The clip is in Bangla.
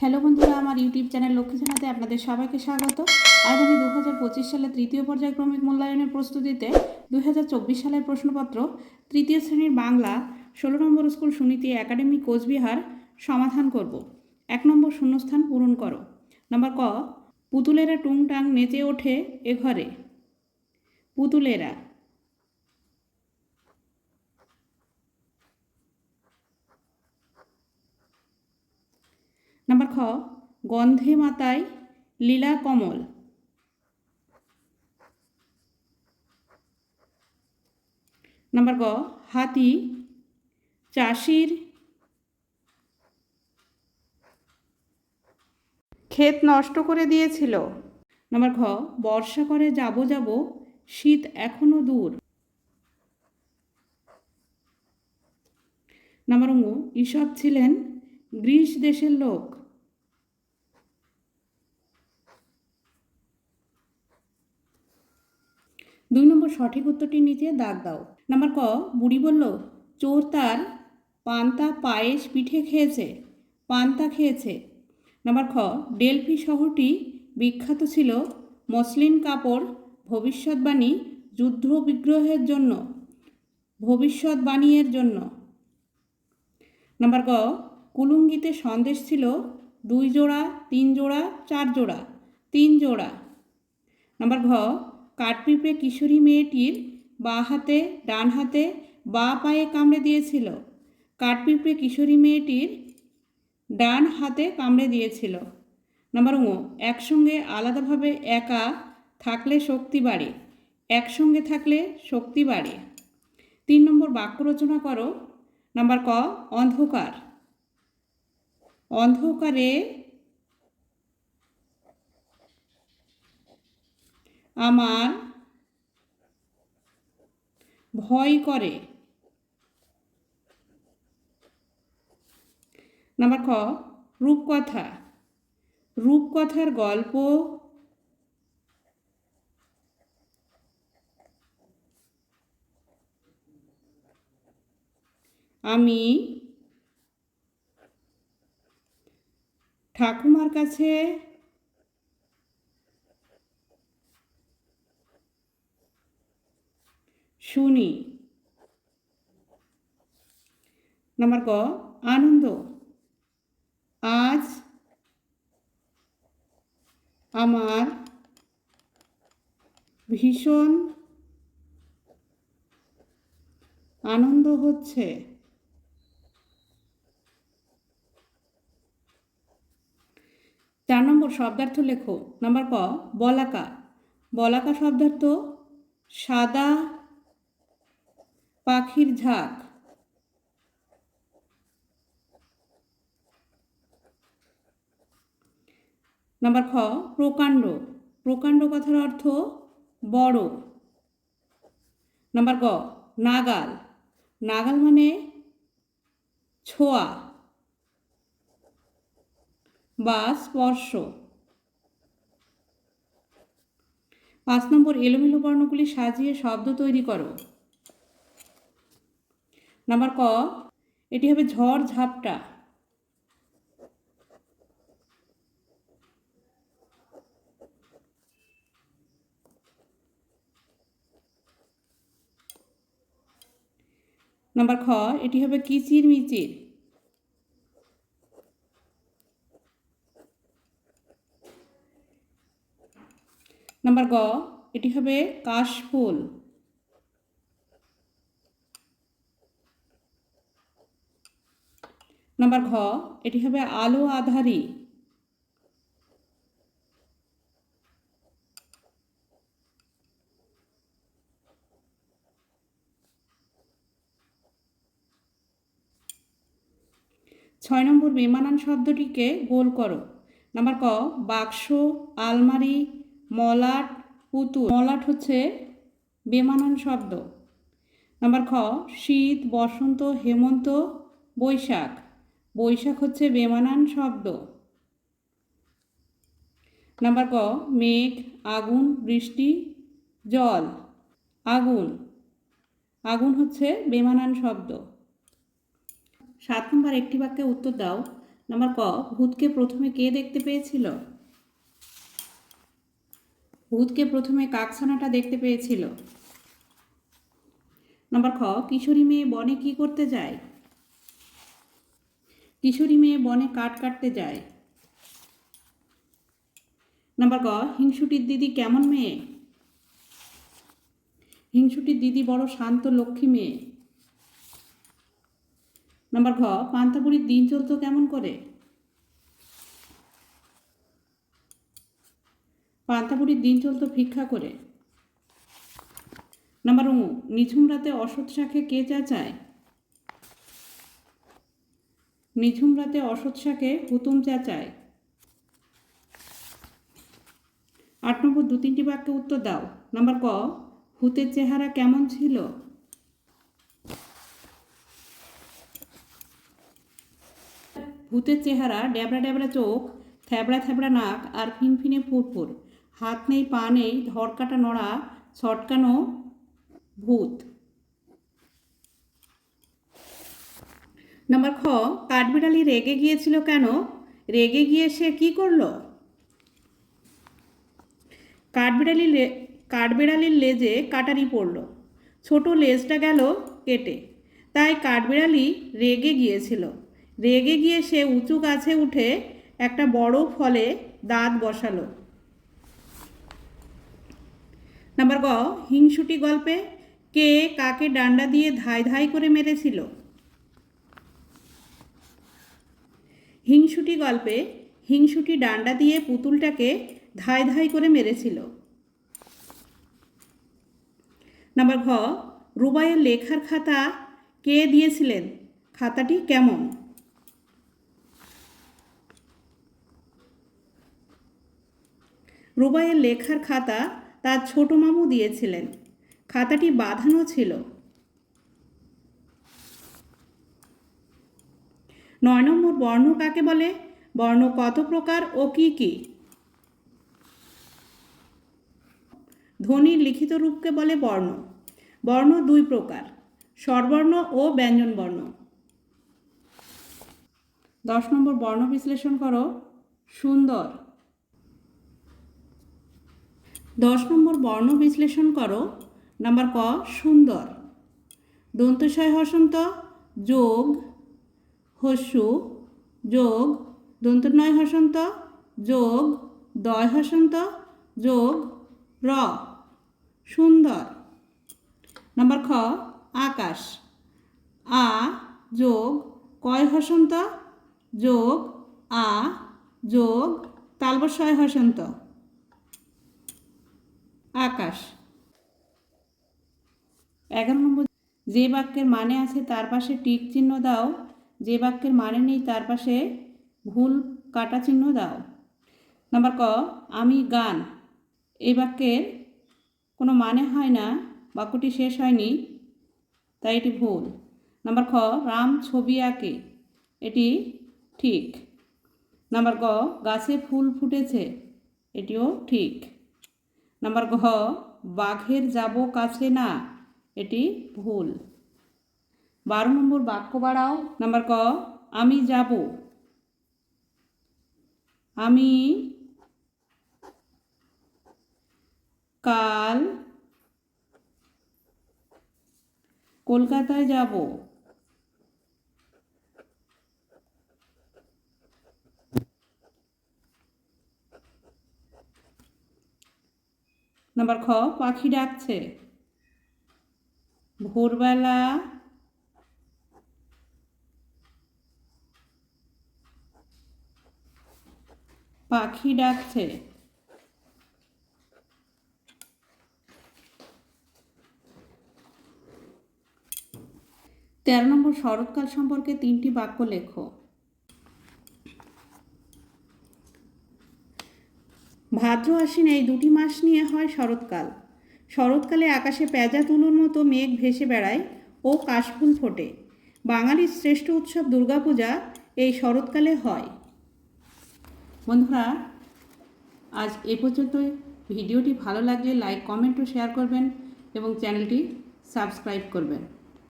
হ্যালো বন্ধুরা, আমার ইউটিউব চ্যানেল লক্ষ্মী জানাতে আপনাদের সবাইকে স্বাগত। আজ আমি দু হাজার পঁচিশ সালে তৃতীয় পর্যায়ক্রমিক মূল্যায়নের প্রস্তুতিতে দুই হাজার চব্বিশ সালের প্রশ্নপত্র, তৃতীয় শ্রেণির বাংলা, ষোলো নম্বর স্কুল সুনীতি একাডেমি, কোচবিহার সমাধান করব। এক নম্বর শূন্যস্থান পূরণ করো। নম্বর ক, পুতুলেরা টুংটাং নেচে ওঠে এ ঘরে। পুতুলেরা নাম্বার খ, গন্ধে মাতায় লীলা কমল। নাম্বার গ, হাতি চাষির ক্ষেত নষ্ট করে দিয়েছিল। নাম্বার ঘ, বর্ষা করে যাব যাব, শীত এখনও দূর। নাম্বার ঙ ঈশব ছিলেন গ্রিস দেশের লোক দুই নম্বর সঠিক উত্তরটি নিচে দাগ দাও। নাম্বার ক, বুড়ি বলল, চোর তার পান্তা পায়েস পিঠে খেয়েছে, পান্তা খেয়েছে। নাম্বার খ, ডেলফি শহরটি বিখ্যাত ছিল মসলিন কাপড় ভবিষ্যৎবাণী যুদ্ধ বিগ্রহের জন্য, ভবিষ্যৎবাণীর জন্য। নাম্বার গ কুলুঙ্গিতে সন্দেশ ছিল দুই জোড়া, তিন জোড়া, চার জোড়া, তিন জোড়া। নাম্বার ঘ কাঠপিঁপড়ে কিশোরী মেয়েটির বা হাতে, ডান হাতে বা পায়ে কামড়ে দিয়েছিল। কাঠপিঁপড়ে কিশোরী মেয়েটির ডান হাতে কামড়ে দিয়েছিল। নাম্বার ও, একসঙ্গে আলাদাভাবে একা থাকলে শক্তি বাড়ে। একসঙ্গে থাকলে শক্তি বাড়ে। তিন নম্বর বাক্য রচনা করো। নাম্বার ক, অন্ধকার। অন্ধকারে আমার ভয় করে। নাম্বার খ রূপকথা। রূপকথার গল্প আমি ঠাকুমার কাছে শুনি। নাম্বার ক, আনন্দ। আজ আমার ভীষণ আনন্দ হচ্ছে। চার নম্বর শব্দার্থ লেখো। নাম্বার ক, বলাকা। বলাকা শব্দার্থ সাদা পাখির ঝাঁক। নাম্বার খ, প্রকাণ্ড। প্রকাণ্ড কথার অর্থ বড়। নাম্বার গ, নাগাল। নাগাল মানে ছোঁয়া বা স্পর্শ। পাঁচ নম্বর, এলোমেলো বর্ণগুলি সাজিয়ে শব্দ তৈরি করো। নাম্বার ক, এটি হবে ঝড় ঝাপটা। নাম্বার খ, এটি হবে কিচির মিচির। নাম্বার গ, এটি হবে কাশফুল। নাম্বার ঘ, এটি হবে আলো আধারি। ছয় নম্বর বেমানান শব্দটিকে গোল করো। নাম্বার ক, বাক্স, আলমারি, মলাট, পুতুল। মলাট হচ্ছে বেমানান শব্দ। নাম্বার খ, শীত, বসন্ত, হেমন্ত, বৈশাখ। বৈশাখ হচ্ছে বেমানান শব্দ। নাম্বার ক, মেঘ, আগুন, বৃষ্টি, জল। আগুন। আগুন হচ্ছে বেমানান শব্দ। সাত নম্বর একটি বাক্যে উত্তর দাও। নাম্বার ক, ভূতকে প্রথমে কে দেখতে পেয়েছিল? ভূতকে প্রথমে কাকছানাটা দেখতে পেয়েছিল। নাম্বার খ, কিশোরী মেয়ে বনে কি করতে যায়? কিশোরী মেয়ে বনে কাঠ কাটতে যায়। নাম্বার ক হিংসুটির দিদি কেমন মেয়ে? হিংসুটির দিদি বড় শান্ত লক্ষ্মী মেয়ে। নাম্বার ঘ, পান্তাপুরির দিন চলতো কেমন করে? পান্তাপুরির দিন চলতো ভিক্ষা করে। নাম্বার উ, নিঝুম রাতে অসৎ শাখে কে চাচায় নিঝুম রাতে অসৎ শাখে হুতুম চাচায়। আট নম্বর, দু তিনটি বাক্যে উত্তর দাও। নাম্বার ক ভূতের চেহারা কেমন ছিল? ভূতের চেহারা, ড্যাবড়া ড্যাবড়া চোখ, থ্যাবড়া থ্যাবড়া নাক আর ফিনফিনে ফুরফুর। হাত নেই, পা নেই ধর কাটা নড়া, ছটকানো ভূত। নাম্বার খ, কাঠবিড়ালি রেগে গিয়েছিল কেন? রেগে গিয়ে সে কি করল? কাঠবিড়ালি কাঠবিড়ালির লেজে কাটারি পড়ল। ছোট লেজটা গেল কেটে। তাই কাঠবিড়ালি রেগে গিয়েছিল। রেগে গিয়ে সে উঁচু গাছে উঠে একটা বড় ফলে দাঁত বসালো। নাম্বার গ, হিংসুটি গল্পে কে কাকে ডান্ডা দিয়ে ধাই ধাই করে মেরেছিল? হিংসুটি গল্পে হিংসুটি ডান্ডা দিয়ে পুতুলটাকে ধাই ধাই করে মেরেছিল। নাম্বার ঘ, রুবাইয়ের লেখার খাতা কে দিয়েছিলেন? খাতাটি কেমন? রুবাইয়ের লেখার খাতা তার ছোট মামু দিয়েছিলেন। খাতাটি বাঁধানো ছিল। নয় নম্বর বর্ণ কাকে বলে? বর্ণ কত প্রকার ও কি কি? ধ্বনির লিখিত রূপকে বলে বর্ণ। বর্ণ দুই প্রকার, স্বরবর্ণ ও ব্যঞ্জন বর্ণ দশ নম্বর বর্ণ বিশ্লেষণ করো। সুন্দর। দশ নম্বর বর্ণ বিশ্লেষণ করো। নাম্বার ক, সুন্দর। দন্তশয় হসন্ত, যোগ হস্যু যোগ দন্তনয় হসন্ত, যোগ দয় হসন্ত, যোগ র। সুন্দর। নম্বর খ, আকাশ। আ যোগ কয় হসন্ত, যোগ আ যোগ তালবস্বয় হসন্ত। আকাশ। এগারো নম্বর যে বাক্যের মানে আছে তার পাশে টিক চিহ্ন দাও। যে বাক্যের মানে নেই, তার পাশে ভুল কাটা চিহ্ন দাও। নাম্বার ক, আমি গান। এই বাক্যের কোনো মানে হয় না, বাক্যটি শেষ হয়নি, তাই এটি ভুল। নাম্বার খ, রাম ছবি আঁকে। এটি ঠিক। নাম্বার গ, গাছে ফুল ফুটেছে। এটিও ঠিক। নাম্বার ঘ, বাঘের যাব কাছে না। এটি ভুল। বারো নম্বর বাক্য বাড়াও। নাম্বার ক, আমি যাব। আমি কাল কলকাতায় যাব। নাম্বার খ, পাখি ডাকছে। ভোরবেলা পাখি ডাকছে। তেরো নম্বর শরৎকাল সম্পর্কে তিনটি বাক্য লেখো। ভাদ্র আশ্বিন এই দুটি মাস নিয়ে হয় শরৎকাল। শরৎকালে আকাশে পেঁজা তুলোর মতো মেঘ ভেসে বেড়ায় ও কাশফুল ফোটে। বাঙালির শ্রেষ্ঠ উৎসব দুর্গাপূজা এই শরৎকালে হয়। বন্ধুরা, আজ এ পর্যন্তই। ভিডিওটি ভালো লাগলে লাইক, কমেন্ট ও শেয়ার করবেন এবং চ্যানেলটি সাবস্ক্রাইব করবেন।